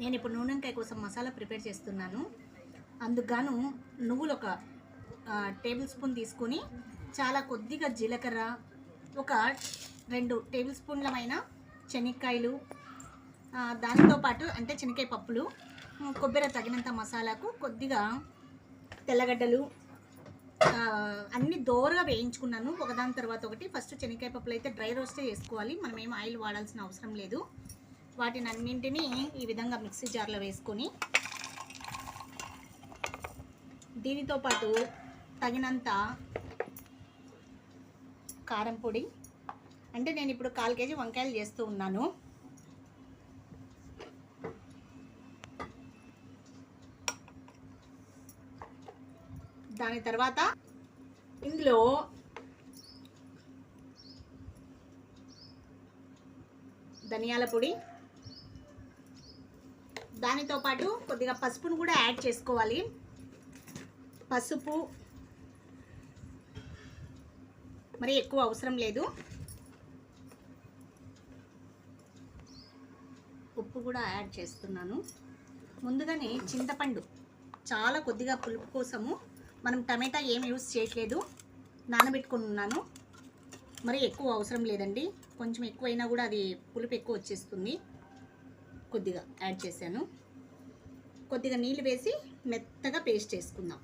నేను ఇప్పుడు నూనెంకాయ కోసం మసాలా ప్రిపేర్ చేస్తున్నాను. అందుకుగాను నువ్వులు ఒక టేబుల్ స్పూన్ తీసుకొని చాలా కొద్దిగా జీలకర్ర ఒక రెండు టేబుల్ స్పూన్లమైన శనక్కాయలు దానితో పాటు అంటే శనక్కాయ పప్పులు కొబ్బరి తగినంత మసాలాకు కొద్దిగా తెల్లగడ్డలు అన్నీ అన్ని దోరగా వేయించుకున్నాను. ఒకదాని తర్వాత ఒకటి. ఫస్ట్ శనక్కాయ పప్పులు అయితే డ్రై రోస్టే చేసుకోవాలి. మనం ఏం ఆయిల్ వాడాల్సిన అవసరం లేదు. వాటిని అన్నింటినీ ఈ విధంగా మిక్సీ జార్లో వేసుకొని దీనితో పాటు తగినంత కారం పొడి. అంటే నేను ఇప్పుడు కాల్ కేజీ వంకాయలు చేస్తూ ఉన్నాను. దాని తర్వాత ఇందులో ధనియాల పొడి దానితో పాటు కొద్దిగా పసుపును కూడా యాడ్ చేసుకోవాలి. పసుపు మరి ఎక్కువ అవసరం లేదు. ఉప్పు కూడా యాడ్ చేస్తున్నాను. ముందుగానే చింతపండు చాలా కొద్దిగా పులుపు కోసము మనం టమాటా ఏం యూస్ చేయట్లేదు. నానబెట్టుకొని ఉన్నాను. మరి ఎక్కువ అవసరం లేదండి. కొంచెం ఎక్కువైనా కూడా అది పులుపు ఎక్కువ వచ్చేస్తుంది. కొద్దిగా యాడ్ చేశాను. కొద్దిగా నీళ్ళు వేసి మెత్తగా పేస్ట్ చేసుకుందాం.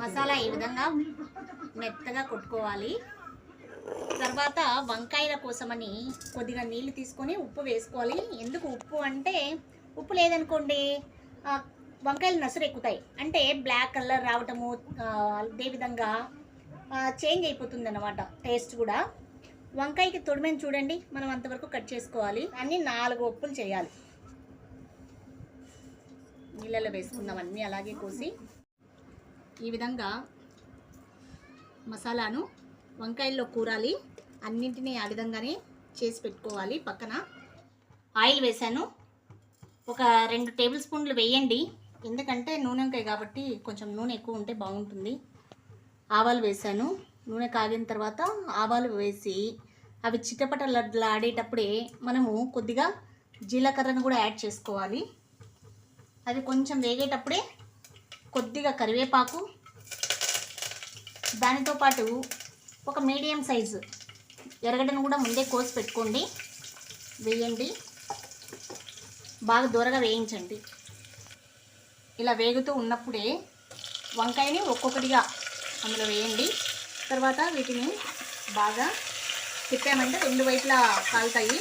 మసాలా ఈ విధంగా మెత్తగా కొట్టుకోవాలి. తర్వాత వంకాయల కోసమని కొద్దిగా నీళ్ళు తీసుకొని ఉప్పు వేసుకోవాలి. ఎందుకు ఉప్పు అంటే ఉప్పు లేదనుకోండి వంకాయలు నసురు ఎక్కుతాయి. అంటే బ్లాక్ కలర్ రావటము అదేవిధంగా చేంజ్ అయిపోతుంది అనమాట టేస్ట్ కూడా. వంకాయకి తొడిమని చూడండి మనం అంతవరకు కట్ చేసుకోవాలి. అన్ని నాలుగు ఒప్పులు చేయాలి. నీళ్ళలో వేసుకుందాం అన్నీ అలాగే కోసి. ఈ విధంగా మసాలాను వంకాయల్లో కూరాలి. అన్నింటినీ ఆ విధంగానే చేసి పెట్టుకోవాలి పక్కన. ఆయిల్ వేసాను ఒక రెండు టేబుల్ స్పూన్లు వేయండి. ఎందుకంటే నూనె వంకాయ కాబట్టి కొంచెం నూనె ఎక్కువ ఉంటే బాగుంటుంది. ఆవాలు వేశాను. నూనె కాగిన తర్వాత ఆవాలు వేసి అవి చిటపటలాడేటప్పుడే మనము కొద్దిగా జీలకర్రను కూడా యాడ్ చేసుకోవాలి. అవి కొంచెం వేగేటప్పుడే కొద్దిగా కరివేపాకు దానితో పాటు ఒక మీడియం సైజు ఎరగడను కూడా ముందే కోసి పెట్టుకోండి. వేయండి. బాగా దూరగా వేయించండి. ఇలా వేగుతూ ఉన్నప్పుడే వంకాయని ఒక్కొక్కటిగా అందులో వేయండి. తర్వాత వీటిని బాగా తిప్పామంటే రెండు వైపులా కాలుతాయి.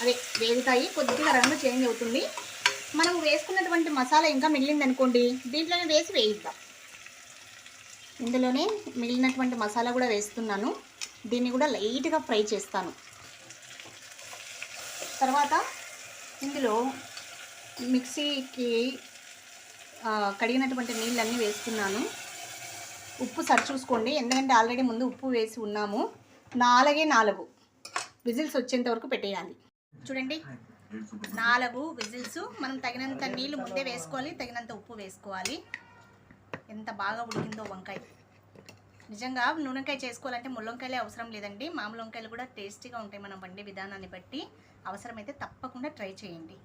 అదే వేగుతాయి. కొద్దిగా రంగు చేంజ్ అవుతుంది. మనం వేసుకున్నటువంటి మసాలా ఇంకా మిగిలింది అనుకోండి దీంట్లోనే వేసి వేయిద్దాం. ఇందులోనే మిగిలినటువంటి మసాలా కూడా వేస్తున్నాను. దీన్ని కూడా లైట్గా ఫ్రై చేస్తాను. తర్వాత ఇందులో మిక్సీకి కడిగినటువంటి నీళ్ళన్నీ వేస్తున్నాను. ఉప్పు సరి చూసుకోండి. ఎందుకంటే ఆల్రెడీ ముందు ఉప్పు వేసి ఉన్నాము. నాలుగే నాలుగు. విజిల్స్ వచ్చేంత వరకు పెట్టేయాలి. చూడండి. నాలుగు విజిల్స్. మనం తగినంత నీళ్ళు ముందే వేసుకోవాలి. తగినంత ఉప్పు వేసుకోవాలి. ఎంత బాగా ఉడికిందో వంకాయ. నిజంగా నూనెకాయ చేసుకోవాలంటే ముల్లంకాయలే అవసరం లేదండి. మామూలు వంకాయలు కూడా టేస్టీగా ఉంటాయి. మనం వండే విధానాన్ని బట్టి అవసరమైతే తప్పకుండా ట్రై చేయండి.